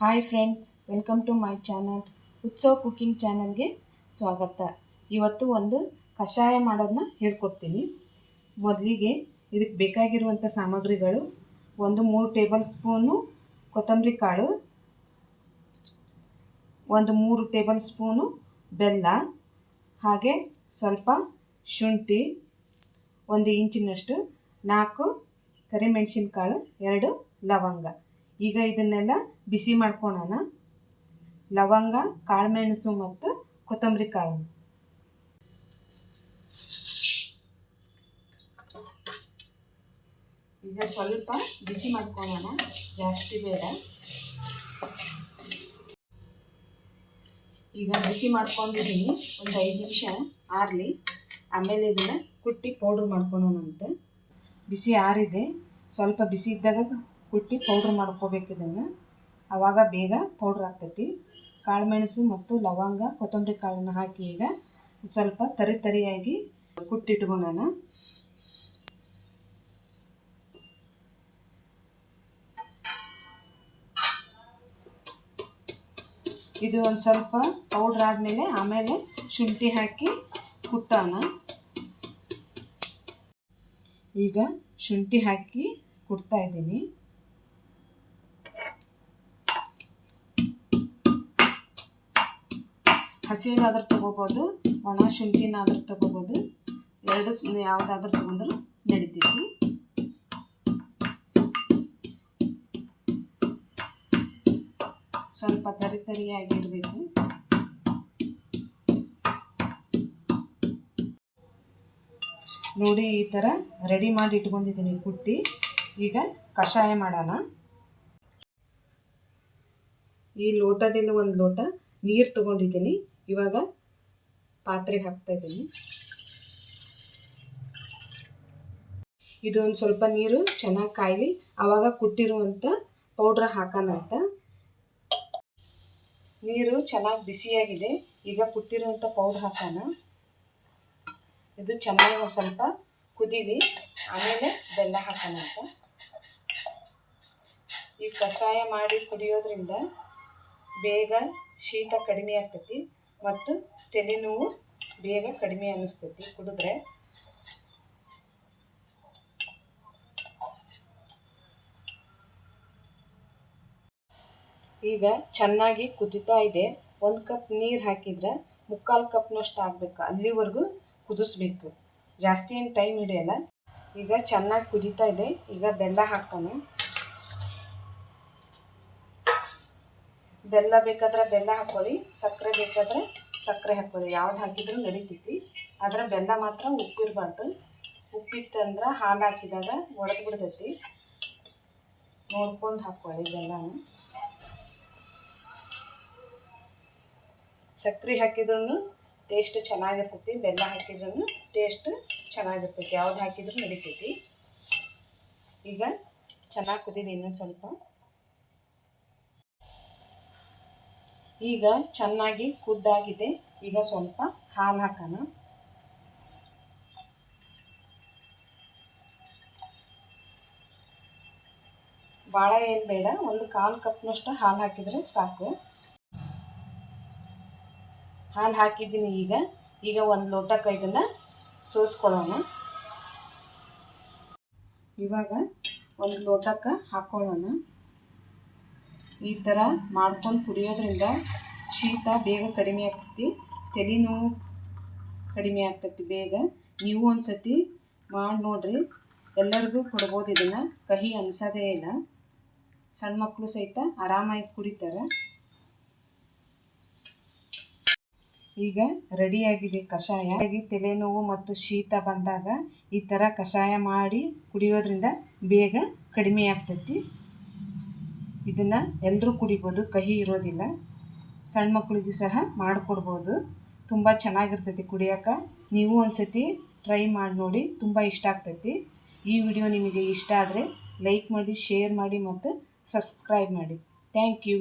Hi friends, welcome to my channel. Utsava cooking ಚಾನಲ್ಗೆ ಸ್ವಾಗತ. ಇವತ್ತು ಒಂದು ಕಷಾಯ ಮಾಡೋದನ್ನ ಹೇಳ್ಕೊಡ್ತೀನಿ. ಮೊದಲಿಗೆ ಇದಕ್ಕೆ ಬೇಕಾಗಿರುವಂಥ ಸಾಮಗ್ರಿಗಳು, ಒಂದು ಮೂರು ಟೇಬಲ್ ಸ್ಪೂನು ಕೊತ್ತಂಬರಿ ಕಾಳು, ಒಂದು ಮೂರು ಟೇಬಲ್ ಸ್ಪೂನು ಬೆಲ್ಲ, ಹಾಗೆ ಸ್ವಲ್ಪ ಶುಂಠಿ, ಒಂದು ಇಂಚಿನಷ್ಟು ನಾಲ್ಕು ಕರಿಮೆಣಸಿನ ಕಾಳು ಎರಡು ಲವಂಗ. ಈಗ ಇದನ್ನೆಲ್ಲ ಬಿಸಿ ಮಾಡ್ಕೊಳ್ಳೋಣ ಲವಂಗ, ಕಾಳುಮೆಣಸು ಮತ್ತು ಕೊತ್ತಂಬರಿ ಕಾಳು ಈಗ ಸ್ವಲ್ಪ ಬಿಸಿ ಮಾಡ್ಕೊಳ್ಳೋಣ ಜಾಸ್ತಿ ಬೇಡ. ಈಗ ಬಿಸಿ ಮಾಡ್ಕೊಂಡಿದ್ದೀನಿ. ಒಂದು ಐದು ನಿಮಿಷ ಆರಲಿ. ಆಮೇಲೆ ಇದನ್ನು ಕುಟ್ಟಿ ಪೌಡ್ರ್ ಮಾಡ್ಕೊಳೋಣಂತೆ ಬಿಸಿ ಆರಿದೆ. ಸ್ವಲ್ಪ ಬಿಸಿ ಇದ್ದಾಗ ಕುಟ್ಟಿ ಪೌಡ್ರ್ ಮಾಡ್ಕೋಬೇಕು ಇದನ್ನು. ಆವಾಗ ಬೇಗ ಪೌಡ್ರ್ ಆಗ್ತೈತಿ. ಕಾಳುಮೆಣಸು ಮತ್ತು ಲವಂಗ, ಕೊತ್ತಂಬರಿ ಕಾಳನ್ನು ಹಾಕಿ ಈಗ ಸ್ವಲ್ಪ ತರಿ ತರಿಯಾಗಿ ಕುಟ್ಟಿಟ್ಕೊಳ್ಳೋಣ ಇದು ಒಂದು ಸ್ವಲ್ಪ ಪೌಡ್ರ್ ಆದಮೇಲೆ ಆಮೇಲೆ ಶುಂಠಿ ಹಾಕಿ ಕುಟ್ಟೋಣ. ಈಗ ಶುಂಠಿ ಹಾಕಿ ಕುಡ್ತಾ ಇದ್ದೀನಿ. ಹಸಿನಾದ್ರೂ ತೊಗೋಬೋದು, ಒಣ ಶುಂಠಿನಾದ್ರೂ ತೊಗೋಬೋದು. ಎರಡು ಯಾವುದಾದ್ರೂ ತೊಗೊಂಡ್ರು ನಡಿತೈತಿ. ಸ್ವಲ್ಪ ತರಿ ತರಿಯಾಗಿರಬೇಕು. ನೋಡಿ ಈ ಥರ ರೆಡಿ ಮಾಡಿ ಇಟ್ಕೊಂಡಿದ್ದೀನಿ ಕುಟ್ಟಿ. ಈಗ ಕಷಾಯ ಮಾಡೋಣ. ಈ ಲೋಟದಿಂದ ಒಂದು ಲೋಟ ನೀರು ತೊಗೊಂಡಿದ್ದೀನಿ. ಇವಾಗ ಪಾತ್ರೆಗೆ ಹಾಕ್ತಾ ಇದ್ದೀನಿ. ಇದು ಒಂದು ಸ್ವಲ್ಪ ನೀರು ಚೆನ್ನಾಗಿ ಕಾಯಲಿ ಆವಾಗ ಕುಟ್ಟಿರುವಂಥ ಪೌಡ್ರ್ ಹಾಕೋಣಂತ ನೀರು ಚೆನ್ನಾಗಿ ಬಿಸಿಯಾಗಿದೆ, ಈಗ ಕುಟ್ಟಿರುವಂಥ ಪೌಡ್ರ್ ಹಾಕೋಣ. ಇದು ಚೆನ್ನಾಗಿ ಸ್ವಲ್ಪ ಕುದೀಲಿ, ಆಮೇಲೆ ಬೆಲ್ಲ ಹಾಕೋಣ ಈ ಕಷಾಯ ಮಾಡಿ ಕುಡಿಯೋದ್ರಿಂದ ಬೇಗ ಶೀತ ಕಡಿಮೆ ಆಗ್ತೈತಿ. ಮತ್ತು ತಲೆನೋವು ಬೇಗ ಕಡಿಮೆ ಅನ್ನಿಸ್ತೈತಿ, ಕುಡಿದ್ರೆ. ಈಗ ಚೆನ್ನಾಗಿ ಕುದಿತಾ ಇದೆ. ಒಂದು ಕಪ್ ನೀರು ಹಾಕಿದ್ರೆ ಮುಕ್ಕಾಲು ಕಪ್ನಷ್ಟು ಆಗಬೇಕು. ಅಲ್ಲಿವರೆಗೂ ಕುದಿಸ್ಬೇಕು. ಜಾಸ್ತಿ ಏನು ಟೈಮ್ ಹಿಡಿಯಲ್ಲ. ಈಗ ಚೆನ್ನಾಗಿ ಕುದಿತಾ ಇದೆ. ಈಗ ಬೆಲ್ಲ ಹಾಕೋಣ ಬೆಲ್ಲ ಬೇಕಾದ್ರೆ ಬೆಲ್ಲ ಹಾಕ್ಕೊಳ್ಳಿ ಸಕ್ಕರೆ ಬೇಕಾದ್ರೆ ಸಕ್ಕರೆ ಹಾಕ್ಕೊಳ್ಳಿ ಯಾವ್ದು ಹಾಕಿದ್ರೂ ನಡೀತೈತಿ. ಆದರೆ ಬೆಲ್ಲ ಮಾತ್ರ ಉಪ್ಪಿರಬಾರ್ದು. ಉಪ್ಪಿತ್ತಂದ್ರೆ ಹಾಲು ಹಾಕಿದಾಗ ಒಡೆದು ಬಿಡ್ತೈತಿ. ನೋಡ್ಕೊಂಡು ಹಾಕ್ಕೊಳ್ಳಿ ಬೆಲ್ಲನ. ಸಕ್ಕರೆ ಹಾಕಿದ್ರೂ ಟೇಸ್ಟ್ ಚೆನ್ನಾಗಿರ್ತೈತಿ, ಬೆಲ್ಲ ಹಾಕಿದ್ರೂ ಟೇಸ್ಟ್ ಚೆನ್ನಾಗಿರ್ತೈತಿ. ಯಾವ್ದು ಹಾಕಿದ್ರೂ ನಡೀತೈತಿ. ಈಗ ಚೆನ್ನಾಗಿ ಕುದೀನಿ ಇನ್ನೊಂದು ಸ್ವಲ್ಪ. ಈಗ ಚೆನ್ನಾಗಿ ಕುದ್ದಾಗಿದೆ. ಈಗ ಸ್ವಲ್ಪ ಹಾಲು ಹಾಕೋಣ. ಭಾಳ ಏನು ಬೇಡ, ಒಂದು ಕಾಲು ಕಪ್ನಷ್ಟು ಹಾಲು ಹಾಕಿದರೆ ಸಾಕು. ಹಾಲು ಹಾಕಿದ್ದೀನಿ ಈಗ. ಈಗ ಒಂದು ಲೋಟಕ್ಕೆ ಇದನ್ನು ಸೋಸ್ಕೊಳ್ಳೋಣ. ಇವಾಗ ಒಂದು ಲೋಟಕ್ಕೆ ಹಾಕ್ಕೊಳ್ಳೋಣ ಈ ಥರ ಮಾಡ್ಕೊಂಡು ಕುಡಿಯೋದ್ರಿಂದ ಶೀತ ಬೇಗ ಕಡಿಮೆ ಆಗ್ತೈತಿ. ತಲೆನೋವು ಕಡಿಮೆ ಆಗ್ತೈತಿ ಬೇಗ. ನೀವು ಒಂದು ಸತಿ ಮಾಡಿ ನೋಡ್ರಿ. ಎಲ್ಲರಿಗೂ ಕೊಡ್ಬೋದು ಇದನ್ನು. ಕಹಿ ಅನ್ಸೋದೇ ಇಲ್ಲ. ಸಣ್ಣ ಮಕ್ಕಳು ಸಹಿತ ಆರಾಮಾಗಿ ಕುಡಿತಾರೆ. ಈಗ ರೆಡಿಯಾಗಿದೆ ಕಷಾಯ. ಹಾಗಾಗಿ ತಲೆನೋವು ಮತ್ತು ಶೀತ ಬಂದಾಗ ಈ ಥರ ಕಷಾಯ ಮಾಡಿ ಕುಡಿಯೋದ್ರಿಂದ ಬೇಗ ಕಡಿಮೆ ಆಗ್ತೈತಿ. ಇದನ್ನು ಎಲ್ಲರೂ ಕುಡಿಬೋದು, ಕಹಿ ಇರೋದಿಲ್ಲ. ಸಣ್ಣ ಮಕ್ಕಳಿಗೂ ಸಹ ಮಾಡಿಕೊಡ್ಬೋದು. ತುಂಬ ಚೆನ್ನಾಗಿರ್ತೈತಿ ಕುಡಿಯೋಕೆ. ನೀವು ಒಂದು ಸತಿ ಟ್ರೈ ಮಾಡಿ ನೋಡಿ, ತುಂಬ ಇಷ್ಟ ಆಗ್ತೈತಿ. ಈ ವಿಡಿಯೋ ನಿಮಗೆ ಇಷ್ಟ ಆದರೆ ಲೈಕ್ ಮಾಡಿ, ಶೇರ್ ಮಾಡಿ ಮತ್ತು ಸಬ್ಸ್ಕ್ರೈಬ್ ಮಾಡಿ. Thank you.